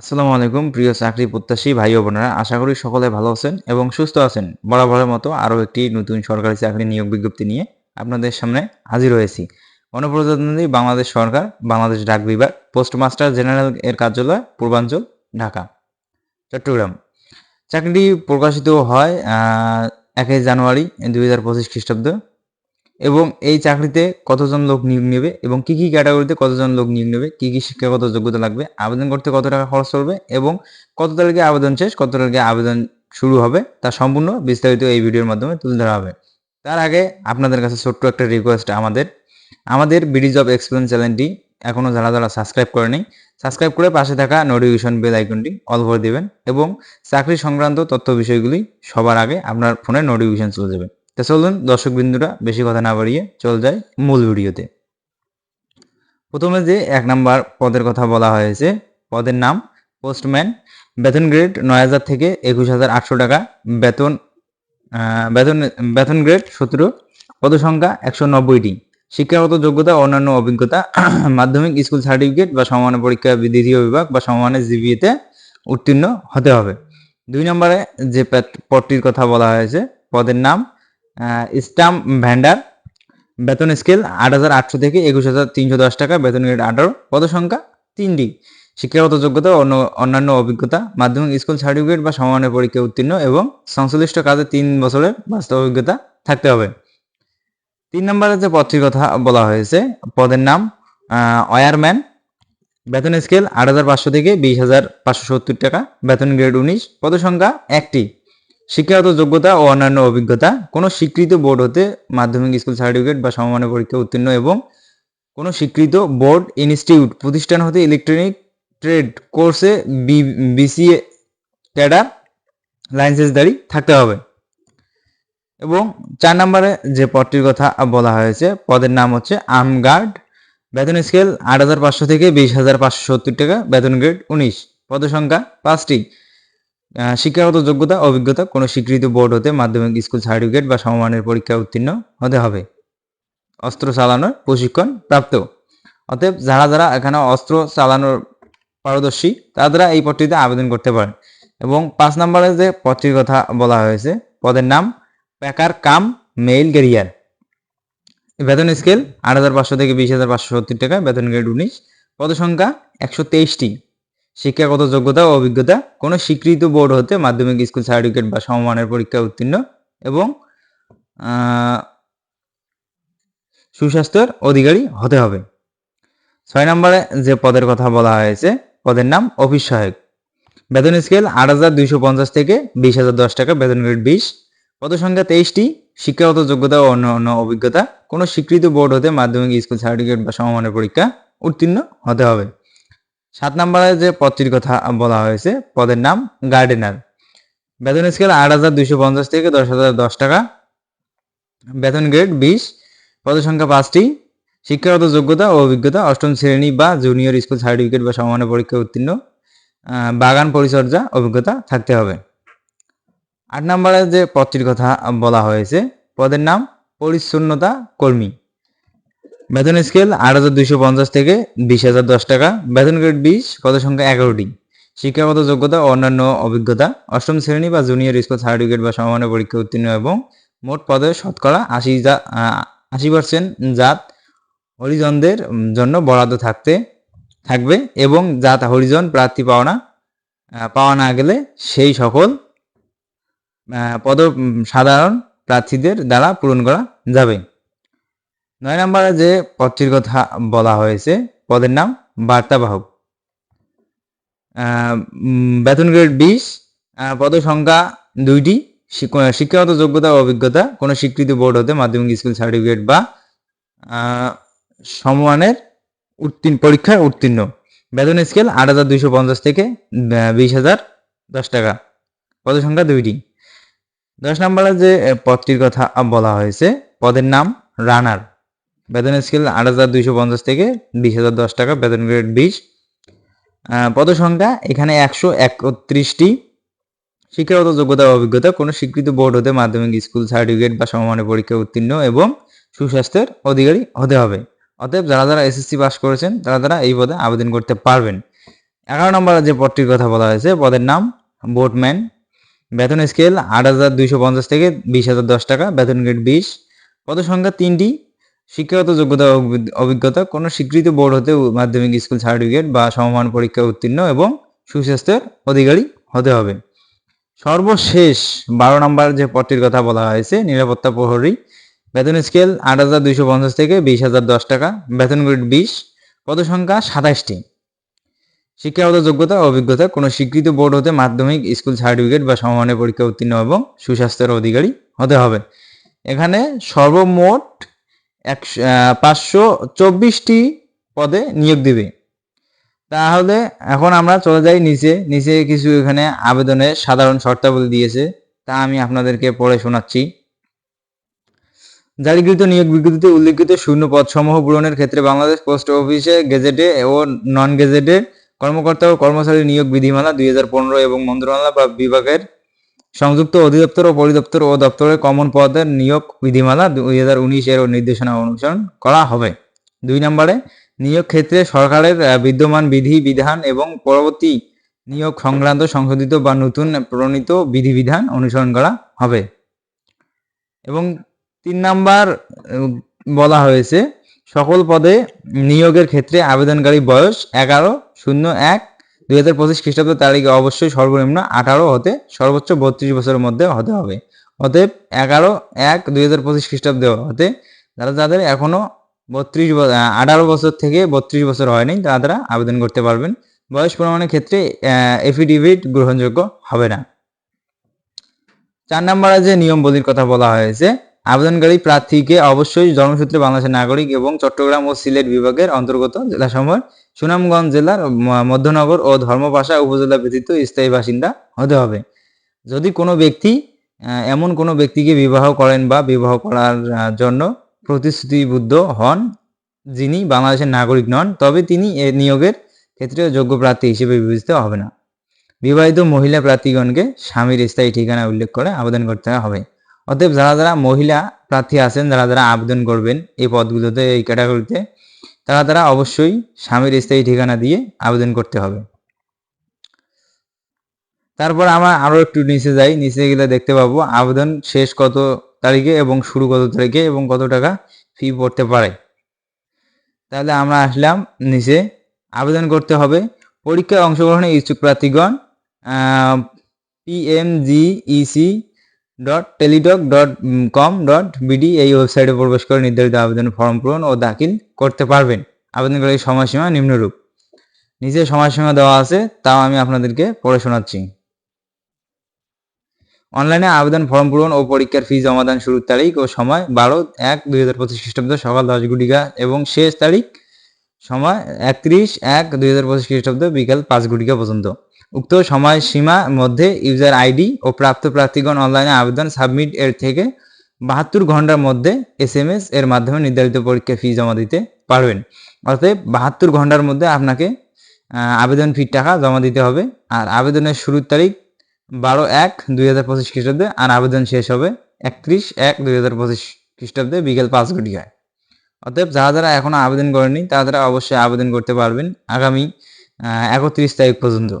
আসসালামু আলাইকুম, প্রিয় চাকরি প্রত্যাশী ভাই ও বোনেরা। আশা করি সকলে ভালো আছেন এবং সুস্থ আছেন। বরাবরের মতো আরও একটি নতুন সরকারি চাকরি নিয়োগ বিজ্ঞপ্তি নিয়ে আপনাদের সামনে হাজির হয়েছি। গণপ্রজাতন্ত্রী বাংলাদেশ সরকার, বাংলাদেশ ডাক বিভাগ, পোস্টমাস্টার জেনারেল এর কার্যালয়, পূর্বাঞ্চল, ঢাকা, চট্টগ্রাম। চাকরিটি প্রকাশিত হয় একই জানুয়ারি দুই হাজার পঁচিশ খ্রিস্টাব্দ। এবং এই চাকরিতে কতজন লোক নিয়োগ নেবে এবং কি কি ক্যাটাগরিতে কতজন লোক নিয়োগ নেবে, কি কি শিক্ষাগত যোগ্যতা লাগবে, আবেদন করতে কত টাকা খরচ করবে এবং কত তারিখে আবেদন শেষ, কত তারিখে আবেদন শুরু হবে তা সম্পূর্ণ বিস্তারিত এই ভিডিওর মাধ্যমে তুলে ধরা হবে। তার আগে আপনাদের কাছে ছোট্ট একটা রিকোয়েস্ট আমাদের। আমাদের বিডি জব এক্সপিরিয়েন্স চ্যানেলটি এখনও যারা যারা সাবস্ক্রাইব করেনি সাবস্ক্রাইব করে পাশে থাকা নোটিফিকেশন বেল আইকনটি অল করে দেবেন এবং চাকরি সংক্রান্ত তথ্য বিষয়গুলি সবার আগে আপনার ফোনে নোটিফিকেশন চলে যাবে। তো চলুন দর্শক বিন্দুরা বেশি কথা না বাড়িয়ে চল যায় মূল ভিডিওতে। প্রথমে যে এক নাম্বার পদের কথা বলা হয়েছে, পদের নাম পোস্টম্যান বেতন গ্রেড নয় হাজার থেকে একুশ হাজার আটশো টাকা, বেতন বেতন বেতন গ্রেড সতেরো, পদ সংখ্যা একশো নব্বইটি। শিক্ষাগত যোগ্যতা অন্যান্য অভিজ্ঞতা, মাধ্যমিক স্কুল সার্টিফিকেট বা সমমানের পরীক্ষা দ্বিতীয় বিভাগ বা সমমানের জিবিএতে উত্তীর্ণ হতে হবে। দুই নম্বরে যে পদটির কথা বলা হয়েছে, পদের নাম স্টাম্প ভ্যান্ডার বেতন স্কেল আট হাজার আটশো থেকে একুশ হাজার তিনশো দশ টাকা, বেতন গ্রেড আঠারো পদ সংখ্যা তিনটি। শিক্ষাগত যোগ্যতা অন্য, অন্যান্য অভিজ্ঞতা, মাধ্যমিক স্কুল সার্টিফিকেট বা সমমানের পরীক্ষা উত্তীর্ণ এবং সংশ্লিষ্ট কাজে তিন বছরের বাস্তব অভিজ্ঞতা থাকতে হবে। তিন নম্বরে যে পদটির কথা বলা হয়েছে, পদের নাম অয়ারম্যান বেতন স্কেল আট হাজার পাঁচশো থেকে বিশ হাজার পাঁচশো সত্তর টাকা, বেতন গ্রেড উনিশ পদ সংখ্যা একটি। শিক্ষাগত যোগ্যতা ও অন্যান্য অভিজ্ঞতা, কোনো স্বীকৃত বোর্ড হতে মাধ্যমিক স্কুল সার্টিফিকেট বা সমমানের পরীক্ষা উত্তীর্ণ এবং কোনো স্বীকৃত বোর্ড, ইনস্টিটিউট, প্রতিষ্ঠান হতে ইলেকট্রনিক ট্রেড কোর্সে বিসিএ ক্যাডার লাইসেন্সদারি থাকতে হবে। এবং চার নম্বরে যে পদটির কথা বলা হয়েছে, পদের নাম হচ্ছে আর্মগার্ড বেতন স্কেল আট হাজার পাঁচশো থেকে বিশ হাজার পাঁচশো সত্তর টাকা, বেতন গ্রেড উনিশ। পদ সংখ্যা পাঁচটি। শিক্ষাগত যোগ্যতা, অভিজ্ঞতা কোনো স্বীকৃত বোর্ড হতে মাধ্যমিক, স্কুল সার্টিফিকেট বা সমমানের পরীক্ষা উত্তীর্ণ হতে হবে। অস্ত্র চালানোর প্রশিক্ষণ প্রাপ্ত। অতএব যারা যারা এখানে অস্ত্র চালানোর পারদর্শী, তারা এই পদটিতে আবেদন করতে পারেন। এবং পাঁচ নম্বরে যে পদটির কথা বলা হয়েছে, পদের নাম প্যাকার কাম মেইল ক্যারিয়ার। বেতন স্কেল আট হাজার পাঁচশো থেকে বিশ হাজার পাঁচশো সত্তর টাকা, বেতন গ্রেড উনিশ। পদ সংখ্যা একশো তেইশটি। শিক্ষাগত যোগ্যতা ও অভিজ্ঞতা, কোনো স্বীকৃত বোর্ড হতে মাধ্যমিক স্কুল সার্টিফিকেট বা সমমানের পরীক্ষা উত্তীর্ণ এবং সুস্বাস্থ্যের অধিকারী হতে হবে। ছয় নম্বরে যে পদের কথা বলা হয়েছে, পদের নাম অফিস সহায়ক। বেতন স্কেল আট হাজার দুইশো পঞ্চাশ থেকে বিশ হাজার দশ টাকা, বেতন গ্রেড বিশ। পদ সংখ্যা তেইশটি, শিক্ষাগত যোগ্যতা ও অন্য অন্য অভিজ্ঞতা, কোনো স্বীকৃত বোর্ড হতে মাধ্যমিক স্কুল সার্টিফিকেট বা সমমানের পরীক্ষা উত্তীর্ণ হতে হবে। সাত নম্বরে যে পদটির কথা বলা হয়েছে, পদের নাম গার্ডেনার বেতন স্কেল আট হাজার দুইশো পঞ্চাশ থেকে দশ হাজার দশ টাকা। বেতন গ্রেড বিশ। পদের সংখ্যা পাঁচটি। শিক্ষাগত যোগ্যতা ও অভিজ্ঞতা অষ্টম শ্রেণি বা জুনিয়র স্কুল সার্টিফিকেট বা সমানের পরীক্ষা উত্তীর্ণ। বাগান পরিচর্যা অভিজ্ঞতা থাকতে হবে। আট নম্বরে যে পদটির কথা বলা হয়েছে, পদের নাম পরিচ্ছন্নতা কর্মী। বেতন স্কেল আট হাজার দুইশো পঞ্চাশ থেকে বিশ হাজার দশ টাকা। বেতন গ্রেড বিশ পদ সংখ্যা এগারোটি। শিক্ষাগত যোগ্যতা অন্যান্য অভিজ্ঞতা। অষ্টম শ্রেণি বা জুনিয়র স্কুল সার্টিফিকেট বা সমানের পরীক্ষা উত্তীর্ণ এবং মোট পদের শতকরা আশি যা আশি পার্সেন্ট জাত হরিজনদের জন্য বরাদ্দ থাকতে, থাকবে এবং জাত হরিজন প্রার্থী পাওয়া পাওয়া না গেলে সেই সকল পদ সাধারণ প্রার্থীদের দ্বারা পূরণ করা যাবে। নয় নম্বরে যে পদটির কথা বলা হয়েছে, পদের নাম বার্তাবাহক। বেতন গ্রেড বিশ পদ সংখ্যা দুইটি শিক্ষাগত যোগ্যতা ও অভিজ্ঞতা। কোনো স্বীকৃত বোর্ড হতে মাধ্যমিক, স্কুল সার্টিফিকেট বা সমমানের উত্তীর্ণ, পরীক্ষায় উত্তীর্ণ। বেতন স্কেল আট হাজার দুইশো পঞ্চাশ থেকে বিশ হাজার দশ টাকা। পদ সংখ্যা দুইটি। দশ নম্বরে যে পদটির কথা বলা হয়েছে, পদের নাম রানার। বেতন স্কেল আট হাজার দুইশো পঞ্চাশ থেকে বিশ হাজার দশ টাকা বেতন গ্রেড বিশ পদ সংখ্যা এখানে একশো একত্রিশটি। শিক্ষাগত যোগ্যতা অভিজ্ঞতা, কোনো স্বীকৃত বোর্ড হতে মাধ্যমিক, স্কুল সার্টিফিকেট বা সমমানের পরীক্ষা উত্তীর্ণ এবং সুস্বাস্থ্যের অধিকারী হতে হবে। অতএব যারা যারা এসএসসি পাস করেছেন, তারা তারা এই পদে আবেদন করতে পারবেন। এগারো নম্বর যে পদটির কথা বলা হয়েছে, পদের নাম বোটম্যান বেতন স্কেল আট হাজার দুইশো পঞ্চাশ থেকে বিশ হাজার দশ টাকা, বেতন গ্রেড বিশ পদ সংখ্যা তিনটি শিক্ষাগত যোগ্যতা অভিজ্ঞতা কোনো স্বীকৃত বোর্ড হতে মাধ্যমিক স্কুল সার্টিফিকেট বা সমমান পরীক্ষা উত্তীর্ণ এবং সুস্বাস্থ্যের অধিকারী হতে হবে। সর্বশেষ বারো নম্বর যে পদটির কথা বলা হয়েছে, নিরাপত্তা প্রহরী, বেতন স্কেল আট হাজার দুইশো পঞ্চাশ থেকে বিশ হাজার দশ টাকা, বেতন গ্রেড বিশ পদ সংখ্যা সাতাশটি শিক্ষাগত যোগ্যতা অভিজ্ঞতা কোনো স্বীকৃত বোর্ড হতে মাধ্যমিক স্কুল সার্টিফিকেট বা সমমানের পরীক্ষা উত্তীর্ণ এবং সুস্বাস্থ্যের অধিকারী হতে হবে। এখানে সর্বমোট একশো পাঁচশো চব্বিশটি পদে নিয়োগ দিবে। তাহলে এখন আমরা চলে যাই নিচে। নিচে কিছু এখানে আবেদনের সাধারণ শর্তাবলী দিয়েছে, তা আমি আপনাদেরকে পড়ে শোনাচ্ছি। জারিকৃত নিয়োগ বিজ্ঞপ্তিতে উল্লিখিত শূন্য পদসমূহ পূরণের ক্ষেত্রে বাংলাদেশ পোস্ট অফিসে, গেজেটে ও নন গেজেটে কর্মকর্তা ও কর্মচারী নিয়োগ বিধিমালা দুই হাজার পনেরো এবং মন্ত্রণালয় বা বিভাগের সংযুক্ত অধিদপ্তর ও পরিদপ্তর ও দপ্তরের কমন পদের নিয়োগ বিধিমালা দুই হাজার উনিশ এর নির্দেশনা অনুসরণ করা হবে। দুই নম্বরে, নিয়োগ ক্ষেত্রে সরকারের বিদ্যমান বিধি, বিধান এবং পরবর্তী নিয়োগ সংক্রান্ত সংশোধিত বা নতুন প্রণীত বিধিবিধান অনুসরণ করা হবে। এবং তিন নাম্বার বলা হয়েছে, সকল পদে নিয়োগের ক্ষেত্রে আবেদনকারী বয়স এগারো, শূন্য এক দুই হাজার পঁচিশ খ্রিস্টাব্দ তারিখে অবশ্যই সর্বনিম্ন আঠারো হতে সর্বোচ্চ বত্রিশ বছরের মধ্যে হতে হবে। অতএব এগারো, এক, দুই হাজার পঁচিশ খ্রিস্টাব্দ হতে যারা যাদের এখনও বত্রিশ আঠারো বছর থেকে বত্রিশ বছর হয়নি, তারা তারা আবেদন করতে পারবেন। বয়স প্রমাণের ক্ষেত্রে এফিডেভিট গ্রহণযোগ্য হবে না। চার নম্বরে যে নিয়মবলির কথা বলা হয়েছে আবেদনকারী প্রার্থীকে অবশ্যই জন্মসূত্রে বাংলাদেশের নাগরিক এবং চট্টগ্রাম ও সিলেট বিভাগের অন্তর্গত জেলাসমূহের সুনামগঞ্জ জেলার মধ্যনগর ও ধর্মপাশা উপজেলা ব্যতীত স্থায়ী বাসিন্দা হতে হবে। যদি কোনো ব্যক্তি এমন কোনো ব্যক্তিকে বিবাহ করেন বা বিবাহ করার জন্য প্রতিশ্রুতিবদ্ধ হন, যিনি বাংলাদেশের নাগরিক নন, তবে তিনি এ নিয়োগের ক্ষেত্রে যোগ্য প্রার্থী হিসেবে বিবেচিত হবে না। বিবাহিত মহিলা প্রার্থীগণকে স্বামীর স্থায়ী ঠিকানা উল্লেখ করে আবেদন করতে হবে। অতএব যারা যারা মহিলা প্রার্থী আছেন, যারা যারা আবেদন করবেন এই পদগুলোতে, এই ক্যাটাগরিতে, তারা তারা অবশ্যই স্বামীর স্থায়ী ঠিকানা দিয়ে আবেদন করতে হবে। তারপর আমরা আরও একটু নিচে যাই। নিচে গেলে দেখতে পাবো আবেদন শেষ কত তারিখে এবং শুরু কত তারিখে এবং কত টাকা ফি পড়তে পারে। তাহলে আমরা আসলাম নিচে। আবেদন করতে হবে। পরীক্ষায় অংশগ্রহণে ইচ্ছুক প্রার্থীগণ PMGEC dot Teletalk dot com dot BD এই ওয়েবসাইটে প্রবেশ করে নির্ধারিত আবেদন ফর্ম পূরণ ও দাখিল করতে পারবেন। আবেদনকারীর সময়সীমা নিম্নরূপ। নিচে সময়সীমা দেওয়া আছে, তাও আমি আপনাদেরকে পড়ে শোনাচ্ছি। অনলাইনে আবেদন ফর্ম পূরণ ও পরীক্ষার ফি জমাদান শুরুর তারিখ ও সময় বারো এক দুই হাজার পঁচিশ খ্রিস্টাব্দ সকাল দশ ঘটিকা এবং শেষ তারিখ সময় একত্রিশ এক দুই হাজার পঁচিশ খ্রিস্টাব্দ বিকাল পাঁচ ঘটিকা পর্যন্ত। উক্ত সময়সীমার মধ্যে ইউজার আইডি ও প্রাপ্ত প্রার্থীগণ অনলাইনে আবেদন সাবমিট এর থেকে বাহাত্তর ঘণ্টার মধ্যে এস এম এস এর মাধ্যমে নির্ধারিত পরীক্ষা ফি জমা দিতে পারবেন। অতএব বাহাত্তর ঘণ্টার মধ্যে আপনাকে আবেদন ফির টাকা জমা দিতে হবে। আর আবেদনের শুরুর তারিখ বারো এক দুই হাজার পঁচিশ খ্রিস্টাব্দে আর আবেদন শেষ হবে একত্রিশ এক দুই হাজার পঁচিশ খ্রিস্টাব্দে বিকেল পাঁচ ঘটিকায়। অতএব যারা যারা এখনও আবেদন করেনি তারা তারা অবশ্যই আবেদন করতে পারবেন আগামী একত্রিশ তারিখ পর্যন্ত।